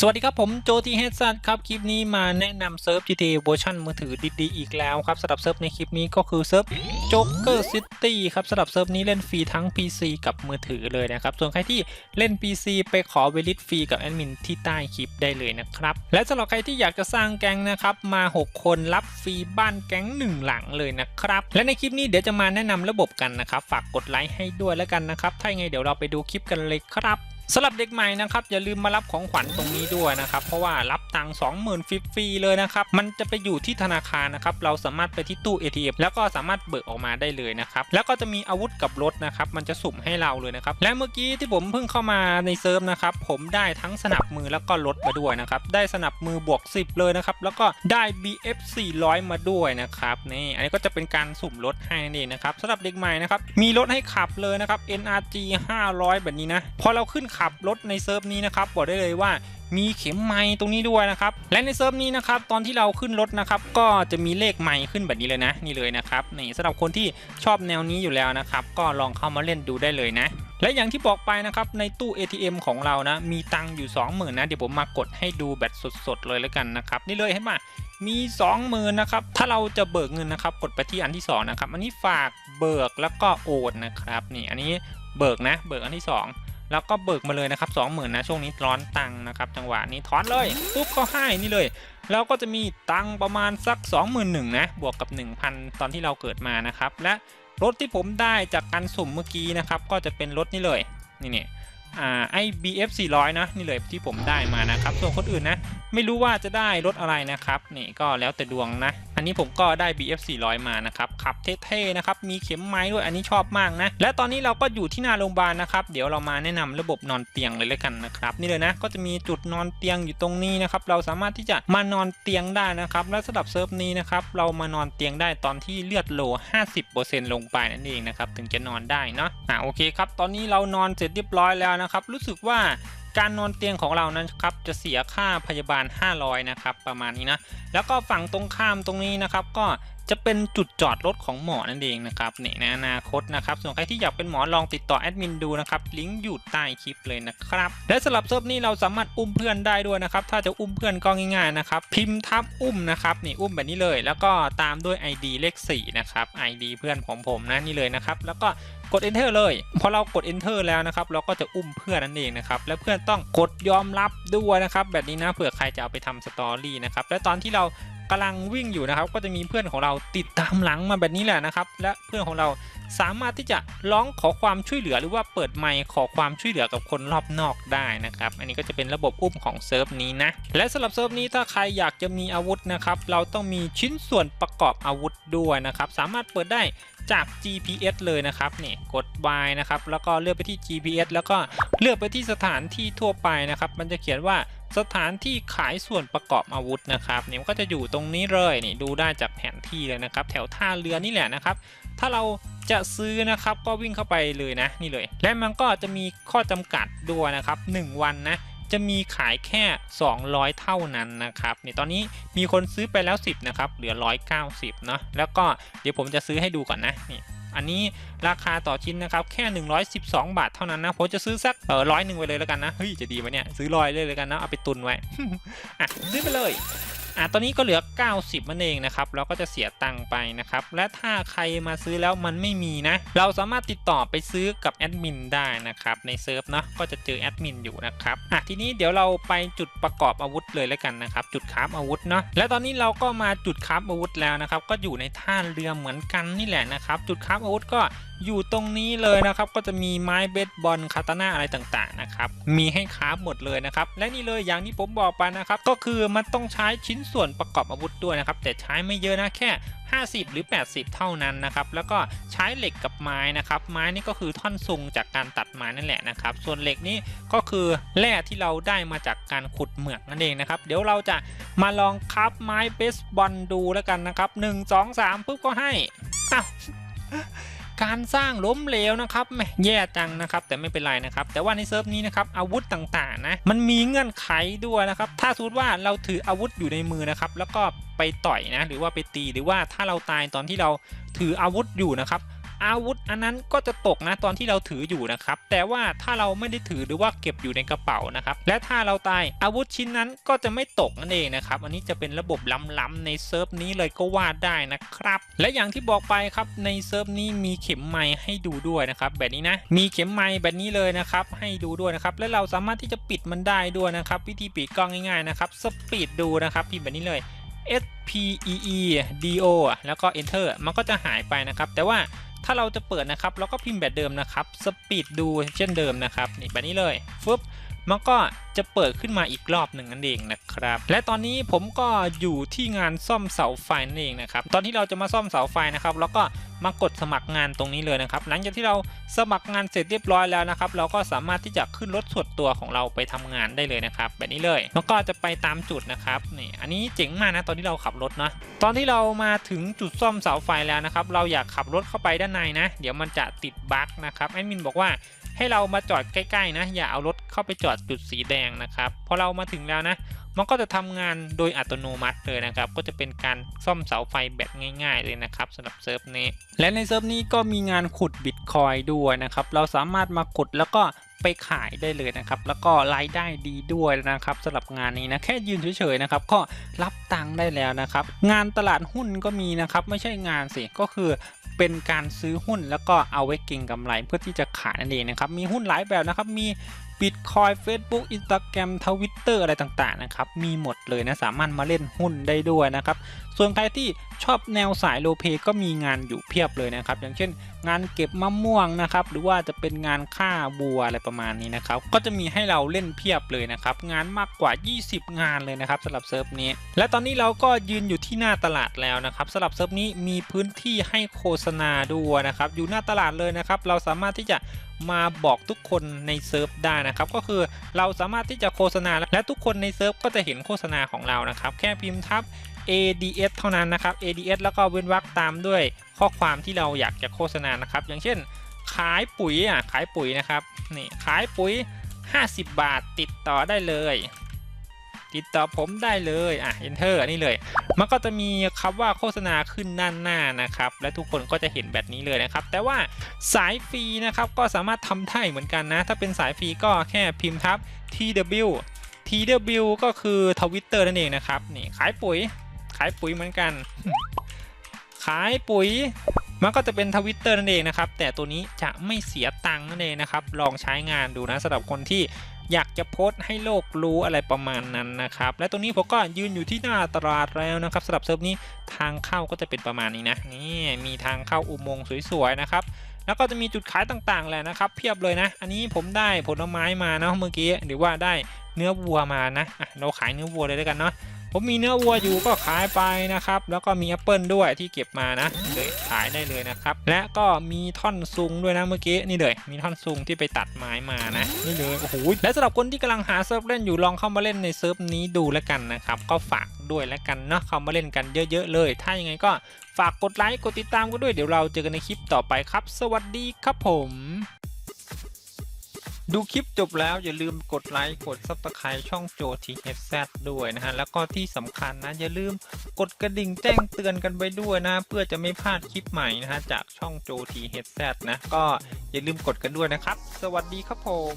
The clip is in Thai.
สวัสดีครับผมโจทีเฮดซันครับคลิปนี้มาแนะนำเซิร์ฟ GTA เวอร์ชันมือถือดีๆอีกแล้วครับสำหรับเซิร์ฟในคลิปนี้ก็คือเซิร์ฟ Joker City ครับสำหรับเซิร์ฟนี้เล่นฟรีทั้ง PC กับมือถือเลยนะครับ ส่วนใครที่เล่น PC ไปขอเวลิตฟรีกับแอดมินที่ใต้คลิปได้เลยนะครับ และสำหรับใครที่อยากจะสร้างแก๊งนะครับมา 6 คนรับฟรีบ้านแก๊ง 1 หลังเลยนะครับ และในคลิปนี้เดี๋ยวจะมาแนะนำระบบกันนะครับฝากกดไลค์ให้ด้วยแล้วกันนะครับถ้าไงเดี๋ยวเราไปดูคลิปกันเลยครับ สำหรับเด็กใหม่นะครับอย่าลืมมารับของขวัญตรงนี้ด้วยนะครับ เพราะว่ารับ ตังค์20,000ฟรีๆเลยนะครับ มันจะไปอยู่ที่ธนาคารนะครับ เราสามารถไปที่ตู้ ATM แล้วก็สามารถเบิกออกมาได้เลยนะครับ แล้วก็จะมีอาวุธกับรถนะครับ มันจะสุ่มให้เราเลยนะครับ และเมื่อกี้ที่ผมเพิ่งเข้ามาในเซิร์ฟนะครับ ผมได้ทั้งสนับมือแล้วก็รถมาด้วยนะครับ ได้สนับมือบวก 10 เลยนะครับ แล้วก็ได้ BF 400 มาด้วยนะครับ นี่ อันนี้ก็จะเป็นการสุ่มรถให้นั่นเองนะครับสำหรับเด็กใหม่นะครับ มีรถให้ขับเลยนะครับ NRG 500 แบบนี้นะ พอเราขึ้นขับรถในเซิร์ฟนี้นะครับ บอกได้เลยว่า มีเข็มไม้ตรงนี้ด้วยนะครับ และในเซิร์ฟนี้นะครับตอนที่เราขึ้นรถนะครับก็จะมีเลขไม้ขึ้นแบบนี้เลยนะ นี่เลยนะครับนี่สำหรับคนที่ชอบแนวนี้อยู่แล้วนะครับ ก็ลองเข้ามาเล่นดูได้เลยนะและอย่างที่บอกไปนะครับในตู้ ATM ของเรานะ มีตังค์อยู่ 20,000นะเดี๋ยวผมมากดให้ดูแบบสดๆเลยแล้วกันนะครับนี่เลยเห็นไหมมี 20,000นะครับถ้าเราจะเบิกเงินนะครับ กดไปที่อันที่สองนะครับอันนี้ฝากเบิกแล้วก็โอนนะครับนี่อันนี้เบิกนะ เบิกอันที่สอง แล้วก็เบิกมาเลยนะครับ20,000นะช่วงนี้ร้อนตังค์นะครับจังหวะนี้ถอนเลยปุ๊บก็ให้นี่เลยแล้วก็จะมีตังค์ประมาณสัก 21,000นะบวกกับ 1,000 ตอนที่เราเกิดมานะครับ และรถที่ผมได้จากการสุ่มเมื่อกี้นะครับก็จะเป็นรถนี่เลยนี่เนี่ยอ่าไอ BF 400 นะนี่เลยที่ผมได้มานะครับ ส่วนคนอื่นนะ ไม่รู้ว่าจะได้รถอะไรนะครับ นี่ก็แล้วแต่ดวงนะ อันนี้ผมก็ได้ BF 400มานะครับขับเท่ๆนะครับมีเข็มไม้ด้วยอันนี้ชอบมากนะ และตอนนี้เราก็อยู่ที่หน้าโรงพยาบาลนะครับเดี๋ยวเรามาแนะนำระบบนอนเตียงเลยแล้วกันนะครับนี่เลยนะก็จะมีจุดนอนเตียงอยู่ตรงนี้นะครับเราสามารถที่จะมานอนเตียงได้นะครับและสำหรับเซิร์ฟนี้นะครับเรามานอนเตียงได้ตอนที่เลือดโล 50%ลงไปนั่นเองนะครับถึงจะนอนได้เนาะอะโอเคครับตอนนี้เรานอนเสร็จเรียบร้อยแล้วนะครับรู้สึกว่า การนอนเตียงของเรานั้นครับจะเสียค่าพยาบาล 500 นะครับ ประมาณนี้นะ แล้วก็ฝั่งตรงข้ามตรงนี้นะครับ ก็จะเป็นจุดจอดรถของหมอนั่นเองนะครับนี่ในอนาคตนะครับ ส่วนใครที่อยากเป็นหมอลองติดต่อแอดมินดูนะครับ ลิงก์อยู่ใต้คลิปเลยนะครับ และสำหรับเซิร์ฟนี้เราสามารถอุ้มเพื่อนได้ด้วยนะครับ ถ้าจะอุ้มเพื่อนก็ง่ายๆนะครับ พิมพ์ทับอุ้มนะครับนี่อุ้มแบบนี้เลย แล้วก็ตามด้วย ID เลข4นะครับ ID เพื่อนของผมนะนี่เลยนะครับ แล้วก็ กด enter เลย พอเรากด enter แล้วนะครับ เราก็จะอุ้มเพื่อนนั่นเองนะครับ และเพื่อนต้องกดยอมรับด้วยนะครับ แบบนี้นะเผื่อใครจะเอาไปทำสตอรี่นะครับ และตอนที่เรากำลังวิ่งอยู่นะครับ ก็จะมีเพื่อนของเราติดตามหลังมาแบบนี้แหละนะครับ และเพื่อนของเราสามารถที่จะร้องขอความช่วยเหลือหรือว่าเปิดไมค์ขอความช่วยเหลือกับคนรอบนอกได้นะครับ อันนี้ก็จะเป็นระบบอุ้มของเซิร์ฟนี้นะ และสำหรับเซิร์ฟนี้ถ้าใครอยากจะมีอาวุธนะครับ เราต้องมีชิ้นส่วนประกอบอาวุธด้วยนะครับ สามารถเปิดได้ จาก GPS เลยนะครับนี่กด Y นะครับแล้วก็เลือกไปที่ GPS แล้วก็เลือกไปที่สถานที่ทั่วไปนะครับ มันจะเขียนว่าสถานที่ขายส่วนประกอบอาวุธนะครับนี่มันก็จะอยู่ตรงนี้เลยนี่ดูได้จากแผนที่เลยนะครับ แถวท่าเรือนี่แหละนะครับ ถ้าเราจะซื้อนะครับก็วิ่งเข้าไปเลยนะนี่เลย และมันก็จะมีข้อจำกัดด้วยนะครับ 1 วันนะ จะมีขายแค่ 200 เท่านั้นนะครับนี่ตอนนี้มีคนซื้อไปแล้ว 10นะครับเหลือ 190เนาะแล้วก็เดี๋ยวผมจะซื้อให้ดูก่อนนะนี่อันนี้ราคาต่อชิ้นนะครับแค่ 112 บาทเท่านั้นนะผมจะซื้อสักเออร้อยหนึ่งไปเลยแล้วกันนะเฮ้ยจะดีไหมเนี่ยซื้อร้อยเลยเลยกันนะเอาไปตุนไว้อะซื้อไปเลย อะตอนนี้ก็เหลือ 90มันเองนะครับเราก็จะเสียตังค์ไปนะครับ และถ้าใครมาซื้อแล้วมันไม่มีนะ เราสามารถติดต่อไปซื้อกับแอดมินได้นะครับ ในเซิร์ฟเนาะก็จะเจอแอดมินอยู่นะครับอะทีนี้เดี๋ยวเราไปจุดประกอบอาวุธเลยแล้วกันนะครับ จุดคราฟอาวุธเนาะและตอนนี้เราก็มาจุดคราฟอาวุธแล้วนะครับ ก็อยู่ในท่าเรือเหมือนกันนี่แหละนะครับ จุดคราฟอาวุธก็ อยู่ตรงนี้เลยนะครับก็จะมีไม้เบสบอลคาตาน่าอะไรต่างๆนะครับมีให้คราฟหมดเลยนะครับและนี่เลยอย่างที่ผมบอกไปนะครับก็คือมันต้องใช้ชิ้นส่วนประกอบอาวุธด้วยนะครับแต่ใช้ไม่เยอะนะแค่ 50 หรือ 80 เท่านั้นนะครับแล้วก็ใช้เหล็กกับไม้นะครับไม้นี่ก็คือท่อนซุงจากการตัดไม้นั่นแหละนะครับส่วนเหล็กนี่ก็คือแร่ที่เราได้มาจากการขุดเหมืองนั่นเองนะครับเดี๋ยวเราจะมาลองคับไม้เบสบอลดูแล้วกันนะครับ 1 2 3ปุ๊บก็ให้อ้าว การสร้างล้มเหลวนะครับแม่แย่จังนะครับ แต่ไม่เป็นไรนะครับ แต่ว่าในเซิร์ฟนี้นะครับอาวุธต่างๆนะมันมีเงื่อนไขด้วยนะครับ ถ้าสมมติว่าเราถืออาวุธอยู่ในมือนะครับ แล้วก็ไปต่อยนะ หรือว่าไปตีหรือว่าถ้าเราตายตอนที่เราถืออาวุธอยู่นะครับ อาวุธอันนั้นก็จะตกนะตอนที่เราถืออยู่นะครับ แต่ว่าถ้าเราไม่ได้ถือหรือว่าเก็บอยู่ในกระเป๋านะครับ และถ้าเราตายอาวุธชิ้นนั้นก็จะไม่ตกนั่นเองนะครับ อันนี้จะเป็นระบบล้ำๆในเซิร์ฟนี้เลยก็ว่าได้นะครับ และอย่างที่บอกไปครับในเซิร์ฟนี้มีเข็มไม้ให้ดูด้วยนะครับ แบบนี้นะ มีเข็มไม้แบบนี้เลยนะครับ ให้ดูด้วยนะครับ และเราสามารถที่จะปิดมันได้ด้วยนะครับ วิธีปิดก็ง่ายๆนะครับ สปีดดูนะครับพิมพ์แบบนี้เลย S P E E D O แล้วก็ Enter มันก็จะหายไปนะครับ แต่ว่า ถ้าเราจะเปิดนะครับเราก็พิมพ์แบบเดิมนะครับ Speed ดูเช่นเดิมนะครับนี่แบบนี้เลยฟึบ มันก็จะเปิดขึ้นมาอีกรอบหนึ่งนั่นเองนะครับ และตอนนี้ผมก็อยู่ที่งานซ่อมเสาไฟนั่นเองนะครับ ตอนที่เราจะมาซ่อมเสาไฟนะครับเราก็มากดสมัครงานตรงนี้เลยนะครับ หลังจากที่เราสมัครงานเสร็จเรียบร้อยแล้วนะครับ เราก็สามารถที่จะขึ้นรถส่วนตัวของเราไปทำงานได้เลยนะครับ แบบนี้เลยแล้วก็จะไปตามจุดนะครับนี่อันนี้เจ๋งมากนะตอนที่เราขับรถนะตอนที่เรามาถึงจุดซ่อมเสาไฟแล้วนะครับ เราอยากขับรถเข้าไปด้านในนะ เดี๋ยวมันจะติดบั๊กนะครับแอดมินบอกว่า ให้เรามาจอดใกล้ๆนะ อย่าเอารถเข้าไปจอดจุดสีแดงนะครับพอเรามาถึงแล้วนะ มันก็จะทำงานโดยอัตโนมัติเลยนะครับ ก็จะเป็นการซ่อมเสาไฟแบบง่าย ๆ เลยนะครับสำหรับเซิร์ฟนี้ และในเซิร์ฟนี้ก็มีงานขุดบิตคอยด้วยนะครับ เราสามารถมาขุดแล้วก็ไปขายได้เลยนะครับ แล้วก็รายได้ดีด้วยนะครับสำหรับงานนี้นะแค่ยืนเฉยๆนะครับก็รับตังค์ได้แล้วนะครับ งานตลาดหุ้นก็มีนะครับ ไม่ใช่งานสิก็คือ เป็นการซื้อหุ้นแล้วก็เอาไว้เก็งกำไรเพื่อที่จะขายนั่นเองนะครับมีหุ้นหลายแบบนะครับมี Bitcoin Facebook Instagram Twitter อะไรต่างๆนะครับ มีหมดเลยนะ สามารถมาเล่นหุ้นได้ด้วยนะครับ ส่วนใครที่ชอบแนวสายโลเปก็มีงานอยู่เพียบเลยนะครับ อย่างเช่น งานเก็บมะม่วงนะครับ หรือว่าจะเป็นงานฆ่าบัวอะไรประมาณนี้นะครับ ก็จะมีให้เราเล่นเพียบเลยนะครับ งานมากกว่า 20 งานเลยนะครับสำหรับเซิร์ฟนี้ และตอนนี้เราก็ยืนอยู่ที่หน้าตลาดแล้วนะครับสำหรับเซิร์ฟนี้มีพื้นที่ให้โฆษณาด้วยนะครับ อยู่หน้าตลาดเลยนะครับ เราสามารถที่จะ มาบอกทุกคนในเซิร์ฟได้นะครับ ก็คือเราสามารถที่จะโฆษณาและทุกคนในเซิร์ฟก็จะเห็นโฆษณาของเรานะครับ แค่พิมพ์ทับ ADS เท่านั้นนะครับ ADS แล้วก็เว้นวรรคตามด้วยข้อความที่เราอยากจะโฆษณานะครับ อย่างเช่น ขายปุ๋ยอะขายปุ๋ยนะครับนี่ขายปุ๋ย 50 บาทติดต่อได้เลย ติดต่อผมได้เลยอะ enter นี่เลย มันก็จะมีคำว่าโฆษณาขึ้นด้านหน้านะครับ และทุกคนก็จะเห็นแบบนี้เลยนะครับ แต่ว่าสายฟรีนะครับก็สามารถทำได้เหมือนกันนะ ถ้าเป็นสายฟรีก็แค่พิมพ์ทับ tw tw ก็คือทวิตเตอร์นั่นเองนะครับนี่ขายปุ๋ยขายปุ๋ยเหมือนกัน ขายปุ๋ย มันก็จะเป็นทวิตเตอร์นั่นเองนะครับ แต่ตัวนี้จะไม่เสียตังค์นั่นเองนะครับ ลองใช้งานดูนะสำหรับคนที่อยากจะโพสต์ให้โลกรู้อะไรประมาณนั้นนะครับ และตรงนี้ผมก็ยืนอยู่ที่หน้าตลาดแล้วนะครับสำหรับเซิร์ฟนี้ทางเข้าก็จะเป็นประมาณนี้นะนี่มีทางเข้าอุโมงค์สวยๆนะครับแล้วก็จะมีจุดขายต่างๆแหละนะครับ เพียบเลยนะ อันนี้ผมได้ผลไม้มาเนาะเมื่อกี้หรือว่าได้เนื้อวัวมานะะเราขายเนื้อวัวเลยแล้วยกันเนาะ ผมมีเนื้อวัวอยู่ก็ขายไปนะครับ แล้วก็มีแอปเปิลด้วยที่เก็บมานะเลยขายได้เลยนะครับ และก็มีท่อนซุงด้วยนะเมื่อกี้นี่เลยมีท่อนซุงที่ไปตัดไม้มานะนี่เลยโอ้โหและสำหรับคนที่กำลังหาเซิร์ฟเล่นอยู่ลองเข้ามาเล่นในเซิร์ฟนี้ดูแล้วกันนะครับก็ฝากด้วยแล้วกันเนาะเข้ามาเล่นกันเยอะ ๆ เลย ถ้ายังไงก็ฝากกดไลค์กดติดตามกันด้วยเดี๋ยวเราเจอกันในคลิปต่อไปครับ สวัสดีครับผม ดูคลิปจบแล้วอย่าลืมกดไลค์กด Subscribe ช่องโจทีเอฟแซด้วยนะฮะ แล้วก็ที่สำคัญนะ อย่าลืมกดกระดิ่งแจ้งเตือนกันไปด้วยนะ เพื่อจะไม่พลาดคลิปใหม่นะฮะ จากช่องโจทีเอฟแซนะ ก็อย่าลืมกดกันด้วยนะครับ สวัสดีครับผม